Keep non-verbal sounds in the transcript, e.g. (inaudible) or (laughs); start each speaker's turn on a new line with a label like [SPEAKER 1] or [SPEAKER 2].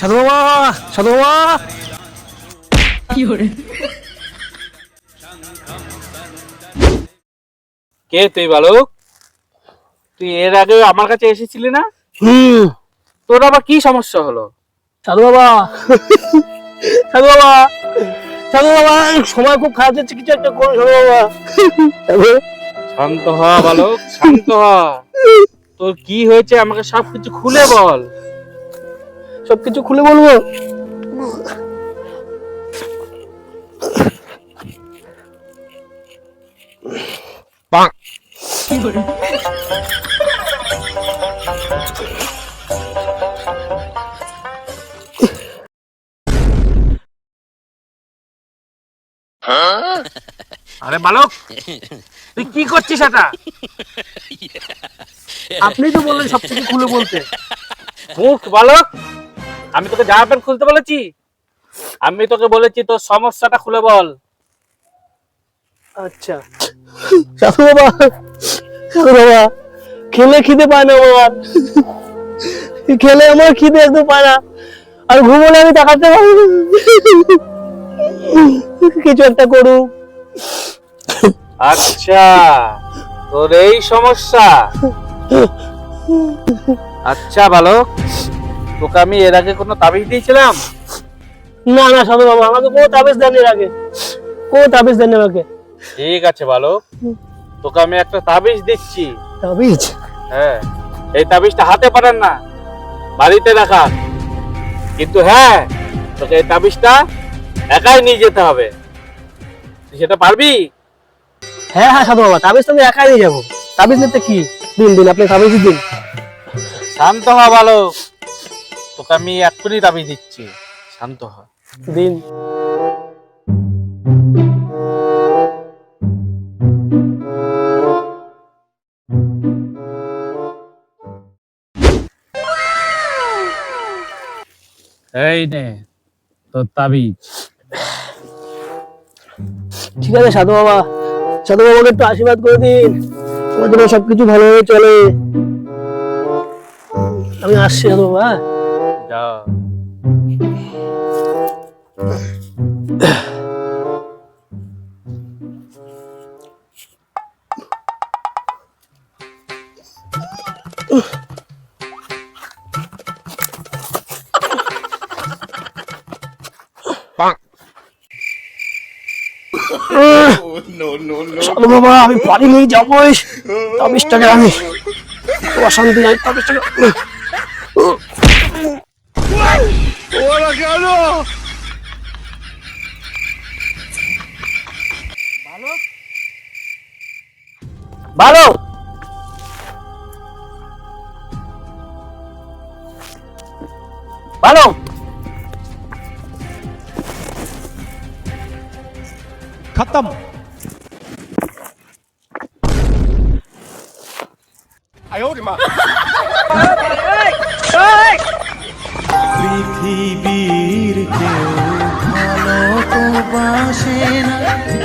[SPEAKER 1] সাধু বাবা সাধু বাবা।
[SPEAKER 2] কে তুই বালক? তুই এর আগে আমার কাছে এসেছিলি না?
[SPEAKER 1] হুম।
[SPEAKER 2] তোর আবার কি সমস্যা হলো?
[SPEAKER 1] সাধু বাবা। সাধু বাবা। সাধু বাবা সময় খুব খারাপ যাচ্ছে কিছু একটা করো সাধু বাবা।
[SPEAKER 2] শান্ত হ বালক শান্ত হ। তোর কি হয়েছে আমাকে সবকিছু খুলে বল।
[SPEAKER 1] সবকিছু খুলে বলব?
[SPEAKER 2] আরে বালক তুই কি করছিস এটা?
[SPEAKER 1] আপনি তো বললেন সবকিছু খুলে বলতে। (laughs)
[SPEAKER 2] মুখ বালক। আমি তোকে জামা প্যান্ট খুলতে বলেছি আমি তোকে বলেছি তোর সমস্যাটা খুলে বল।
[SPEAKER 1] আচ্ছা। সাধু বাবা সাধু বাবা খেলে খিদে পায় না আমার খেলে আমার খিদে একদম পায় না। আর ঘুমোলে আমি তাকাতে পারি কিছু একটা করুন
[SPEAKER 2] আচ্ছা তোর এই সমস্যা। আচ্ছা বালক। তোকে আমি এর আগে কোনো তাবিজ দিয়েছিলাম?
[SPEAKER 1] না না সাধু বাবা আমাকে কোনো তাবিজ দেননি এর আগে। কোনো তাবিজ দেননি আমাকে।
[SPEAKER 2] ঠিক আছে বালক। তোকে আমি একটা তাবিজ দিচ্ছি।
[SPEAKER 1] তাবিজ?
[SPEAKER 2] হ্যাঁ এই তাবিজটা হাতে পারেন না। বাড়িতে রাখা কিন্তু হ্যাঁ তোকে এই তাবিজটা একাই নিয়ে যেতে হবে। তুই সেটা পারবি?
[SPEAKER 1] হ্যাঁ হ্যাঁ সাধু বাবা তাবিজ তো আমি একাই নিয়ে যাব। তাবিজ নিতে কি? দিন দিন আপনি তাবিজ দিন।
[SPEAKER 2] শান্ত হ বালক। তোকে আমি এক্ষুনি দাবি দিচ্ছি। শান্ত হ।
[SPEAKER 1] দিন।
[SPEAKER 2] এই নে তোর তাবিজ
[SPEAKER 1] ঠিক আছে সাধু বাবা। সাধু বাবাকে একটু আশীর্বাদ করে দিন। জন্য সবকিছু ভালোভাবে চলে। আমি আসছি সাধু বাবা হ্যাঁ?
[SPEAKER 2] যা
[SPEAKER 1] সাধু বাবা আমি পারিনি যাব তাবিজটাকে আমি অশান্তি নাই তাবিজটাকে
[SPEAKER 2] ¡Hola, Carlos!
[SPEAKER 3] ¡Malo! ¡Malo! ¡Catam! ¡Ay, ahora más! পৃথিবীর কেউ ভালো তো বাসে না।